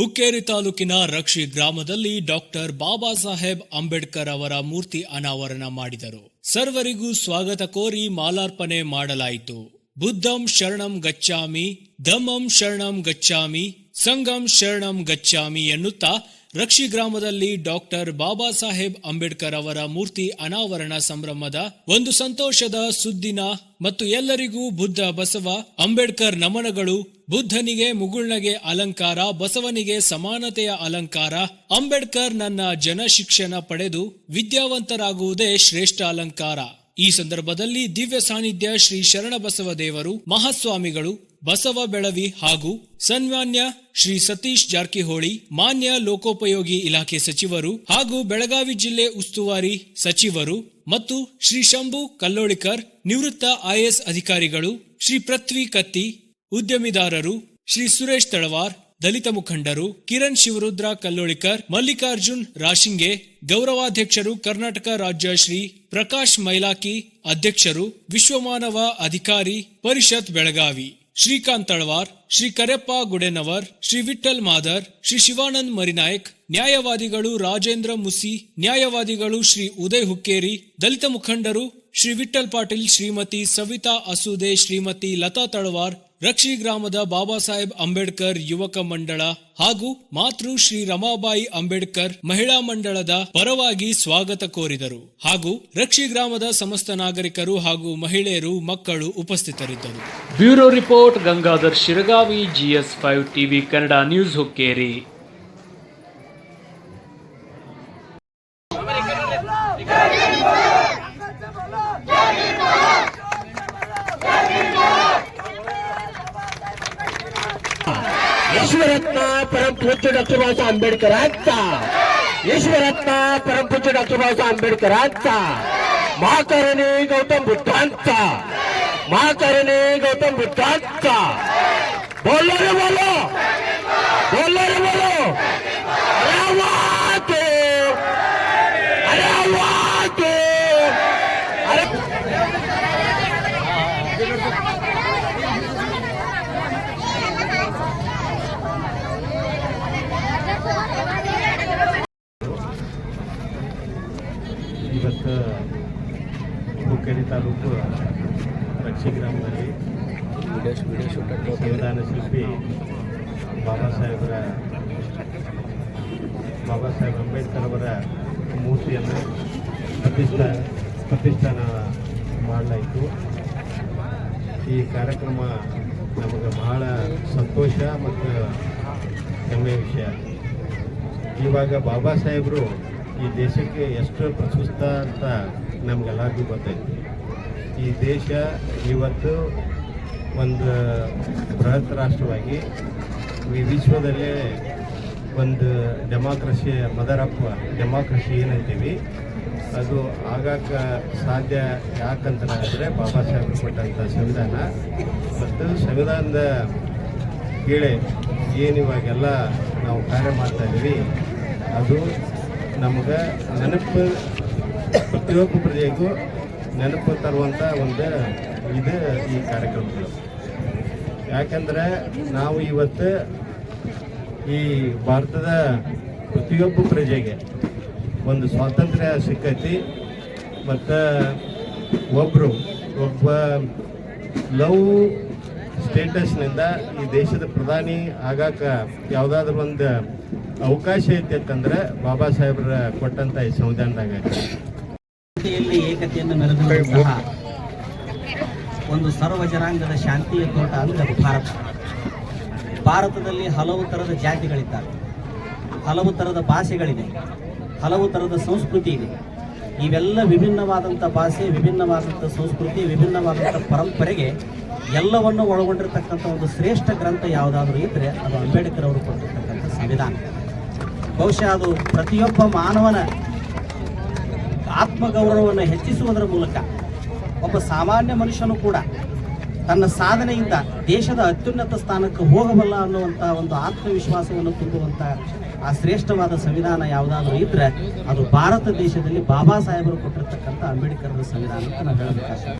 ಹುಕ್ಕೇರಿ ತಾಲೂಕಿನ ರಕ್ಷಿ ಗ್ರಾಮದಲ್ಲಿ ಡಾಕ್ಟರ್ ಬಾಬಾ ಸಾಹೇಬ್ ಅಂಬೇಡ್ಕರ್ ಅವರ ಮೂರ್ತಿ ಅನಾವರಣ ಮಾಡಿದರು. ಸರ್ವರಿಗೂ ಸ್ವಾಗತ ಕೋರಿ ಮಾಲಾರ್ಪಣೆ ಮಾಡಲಾಯಿತು. ಬುದ್ಧಂ ಶರಣಂ ಗಚ್ಚಾಮಿ ಧಮ್ಮಂ ಶರಣಂ ಗಚ್ಚಾಮಿ ಸಂಗಂ ಶರಣಂ ಗಚ್ಚಾಮಿ ಎನ್ನುತ್ತಾ ರಕ್ಷಿ ಗ್ರಾಮದಲ್ಲಿ ಡಾಕ್ಟರ್ ಬಾಬಾ ಸಾಹೇಬ್ ಅಂಬೇಡ್ಕರ್ ಅವರ ಮೂರ್ತಿ ಅನಾವರಣ ಸಂಭ್ರಮದ ಒಂದು ಸಂತೋಷದ ಸುದ್ದಿನ ಮತ್ತು ಎಲ್ಲರಿಗೂ ಬುದ್ಧ ಬಸವ ಅಂಬೇಡ್ಕರ್ ನಮನಗಳು. ಬುದ್ಧನಿಗೆ ಮುಗುಳ್ನಗೆ ಅಲಂಕಾರ, ಬಸವನಿಗೆ ಸಮಾನತೆಯ ಅಲಂಕಾರ. ಅಂಬೇಡ್ಕರ್ ನನ್ನ ಜನಶಿಕ್ಷಣ ಪಡೆದು ವಿದ್ಯಾವಂತರಾಗುವುದೇ ಶ್ರೇಷ್ಠ ಅಲಂಕಾರ. ಈ ಸಂದರ್ಭದಲ್ಲಿ ದಿವ್ಯ ಸಾನ್ನಿಧ್ಯ ಶ್ರೀ ಶರಣಬಸವ ದೇವರು, ಮಹಾಸ್ವಾಮಿಗಳು ಬಸವ ಬೆಳವಿ ಹಾಗೂ ಸನ್ಮಾನ್ಯ ಶ್ರೀ ಸತೀಶ್ ಜಾರಕಿಹೊಳಿ, ಮಾನ್ಯ ಲೋಕೋಪಯೋಗಿ ಇಲಾಖೆ ಸಚಿವರು ಹಾಗೂ ಬೆಳಗಾವಿ ಜಿಲ್ಲೆ ಉಸ್ತುವಾರಿ ಸಚಿವರು ಮತ್ತು ಶ್ರೀ ಶಂಭು ಕಲ್ಲೋಳಿಕರ್, ನಿವೃತ್ತ ಐಎಎಸ್ ಅಧಿಕಾರಿಗಳು, ಶ್ರೀ ಪೃಥ್ವಿ ಕತ್ತಿ, ಉದ್ಯಮಿದಾರರು, ಶ್ರೀ ಸುರೇಶ್ ತಳವಾರ್ ದಲಿತ ಮುಖಂಡರು ಕಿರಣ್ ಶಿವರುದ್ರ ಕಲ್ಲೋಳಿಕರ್, ಮಲ್ಲಿಕಾರ್ಜುನ್ ರಾಶಿಂಗೆ, ಗೌರವಾಧ್ಯಕ್ಷರು ಕರ್ನಾಟಕ ರಾಜ್ಯ ಶ್ರೀ ಪ್ರಕಾಶ್ ಮೈಲಾಕಿ, ಅಧ್ಯಕ್ಷರು ವಿಶ್ವಮಾನವ ಅಧಿಕಾರಿ ಪರಿಷತ್ ಬೆಳಗಾವಿ, ಶ್ರೀಕಾಂತ್ ತಳವಾರ್, ಶ್ರೀ ಕರೆಪ್ಪ ಗುಡೆನವರ್, ಶ್ರೀ ವಿಠಲ್ ಮಾದರ್, ಶ್ರೀ ಶಿವಾನಂದ್ ಮರಿನಾಯಕ್, ನ್ಯಾಯವಾದಿಗಳು ರಾಜೇಂದ್ರ ಮುಸಿ, ನ್ಯಾಯವಾದಿಗಳು ಶ್ರೀ ಉದಯ್ ಹುಕ್ಕೇರಿ, ದಲಿತ ಮುಖಂಡರು ಶ್ರೀ ವಿಠಲ್ ಪಾಟೀಲ್ ಶ್ರೀಮತಿ ಸವಿತಾ ಅಸೂದೆ, ಶ್ರೀಮತಿ ಲತಾ ತಳವಾರ್, ರಕ್ಷಿ ಗ್ರಾಮದ ಬಾಬಾ ಸಾಹೇಬ್ ಅಂಬೇಡ್ಕರ್ ಯುವಕ ಮಂಡಳ ಹಾಗೂ ಮಾತೃ ಶ್ರೀ ರಮಾಬಾಯಿ ಅಂಬೇಡ್ಕರ್ ಮಹಿಳಾ ಮಂಡಳದ ಪರವಾಗಿ ಸ್ವಾಗತ ಕೋರಿದರು. ಹಾಗೂ ರಕ್ಷಿ ಗ್ರಾಮದ ಸಮಸ್ತ ನಾಗರಿಕರು ಹಾಗೂ ಮಹಿಳೆಯರು, ಮಕ್ಕಳು ಉಪಸ್ಥಿತರಿದ್ದರು. Bureau report, Gangadhar Shiragavi, GS five TV Kannada news Hukkeri. ईश्वरत्न परमपूज्य डॉक्टर बाबासाहेब आंबेडकरांचा. ईश्वरत्न परमपूज्य डॉक्टर बाबासाहेब आंबेडकरांचा. महाकारणी गौतम बुद्धांचा. महाकारणी गौतम बुद्धांचा. ತಾಲೂಕು ಪಕ್ಷಿ ಗ್ರಾಮದಲ್ಲಿ ಸಂವಿಧಾನ ಶಿಲ್ಪಿ ಬಾಬಾ ಸಾಹೇಬರ ಬಾಬಾ ಸಾಹೇಬ್ ಅಂಬೇಡ್ಕರ್ ಅವರ ಮೂರ್ತಿಯನ್ನು ಪ್ರತಿಷ್ಠಾ ಪ್ರತಿಷ್ಠಾನ ಮಾಡಲಾಯಿತು. ಈ ಕಾರ್ಯಕ್ರಮ ನಮಗೆ ಬಹಳ ಸಂತೋಷ ಮತ್ತು ಹೆಮ್ಮೆಯ ವಿಷಯ. ಇವಾಗ ಬಾಬಾ ಸಾಹೇಬರು ಈ ದೇಶಕ್ಕೆ ಎಷ್ಟು ಪ್ರಸ್ತುತ ಅಂತ ನಮಗೆಲ್ಲರಿಗೂ ಗೊತ್ತೈತಿ ಈ ದೇಶ ಇವತ್ತು ಒಂದು ಬೃಹತ್ ರಾಷ್ಟ್ರವಾಗಿ ಈ ವಿಶ್ವದಲ್ಲೇ ಒಂದು ಡೆಮಾಕ್ರಸಿಯ ಮದರ್ ಅಪ್ಪ ಡೆಮಾಕ್ರಸಿ ಏನಂತೀವಿ, ಅದು ಆಗಾಕ ಸಾಧ್ಯ ಯಾಕಂತ ಹೇಳಿದ್ರೆ ಬಾಬಾ ಸಾಹೇಬರು ಕೊಟ್ಟಂಥ ಸಂವಿಧಾನ. ಮತ್ತು ಸಂವಿಧಾನದ ಕೀಳೆ ಏನು ಇವಾಗೆಲ್ಲ ನಾವು ಕಾರ್ಯ ಮಾಡ್ತಾ ಇದ್ದೀವಿ, ಅದು ನಮಗೆ ನೆನಪು ಪ್ರತಿಯೊಬ್ಬ ಪ್ರಜೆಗೂ ನೆನಪು ತರುವಂಥ ಒಂದು ಇದು ಈ ಕಾರ್ಯಕ್ರಮಗಳು. ಯಾಕಂದರೆ ನಾವು ಇವತ್ತು ಈ ಭಾರತದ ಪ್ರತಿಯೊಬ್ಬ ಪ್ರಜೆಗೆ ಒಂದು ಸ್ವಾತಂತ್ರ್ಯ ಸಿಕ್ಕೈತಿ ಮತ್ತು ಒಬ್ಬರು ಒಬ್ಬ ಲವ್ ಸ್ಟೇಟಸ್ನಿಂದ ಈ ದೇಶದ ಪ್ರಧಾನಿ ಆಗಾಕ ಯಾವುದಾದ್ರೂ ಒಂದು ಅವಕಾಶ ಐತಿ ಅಂತಂದ್ರೆ ಬಾಬಾ ಸಾಹೇಬ್ರ ಕೊಟ್ಟಂತ ಈ ಸಂವಿಧಾನದಾಗ. ಏಕತೆಯನ್ನು ಮೆರೆದಿರುವಂತಹ ಒಂದು ಸರ್ವ ಜನಾಂಗದ ಶಾಂತಿಯ ತೋಟ ಅಂದರೆ ಅದು ಭಾರತ. ಭಾರತದಲ್ಲಿ ಹಲವು ಥರದ ಜಾತಿಗಳಿದ್ದಾವೆ ಹಲವು ಥರದ ಭಾಷೆಗಳಿದೆ. ಹಲವು ಥರದ ಸಂಸ್ಕೃತಿ ಇದೆ. ಇವೆಲ್ಲ ವಿಭಿನ್ನವಾದಂಥ ಭಾಷೆ, ವಿಭಿನ್ನವಾದಂಥ ಸಂಸ್ಕೃತಿ, ವಿಭಿನ್ನವಾದಂಥ ಪರಂಪರೆಗೆ ಎಲ್ಲವನ್ನು ಒಳಗೊಂಡಿರ್ತಕ್ಕಂಥ ಒಂದು ಶ್ರೇಷ್ಠ ಗ್ರಂಥ ಯಾವುದಾದ್ರೂ ಇದ್ದರೆ ಅದು ಅಂಬೇಡ್ಕರ್ ಅವರು ಕೊಟ್ಟಿರ್ತಕ್ಕಂಥ ಸಂವಿಧಾನ. ಬಹುಶಃ ಅದು ಪ್ರತಿಯೊಬ್ಬ ಮಾನವನ ಆತ್ಮಗೌರವವನ್ನು ಹೆಚ್ಚಿಸುವುದರ ಮೂಲಕ ಒಬ್ಬ ಸಾಮಾನ್ಯ ಮನುಷ್ಯನು ಕೂಡ ತನ್ನ ಸಾಧನೆಯಿಂದ ದೇಶದ ಅತ್ಯುನ್ನತ ಸ್ಥಾನಕ್ಕೆ ಹೋಗಬಲ್ಲ ಅನ್ನುವಂಥ ಒಂದು ಆತ್ಮವಿಶ್ವಾಸವನ್ನು ತುಂಬುವಂಥ ಆ ಶ್ರೇಷ್ಠವಾದ ಸಂವಿಧಾನ ಯಾವುದಾದ್ರೂ ಇದ್ರೆ ಅದು ಭಾರತ ದೇಶದಲ್ಲಿ ಬಾಬಾ ಸಾಹೇಬರು ಕೊಟ್ಟಿರ್ತಕ್ಕಂಥ ಅಂಬೇಡ್ಕರ್ ಸಂವಿಧಾನ ಅಂತ ನಾವು ಹೇಳಬೇಕಾಗ್ತದೆ.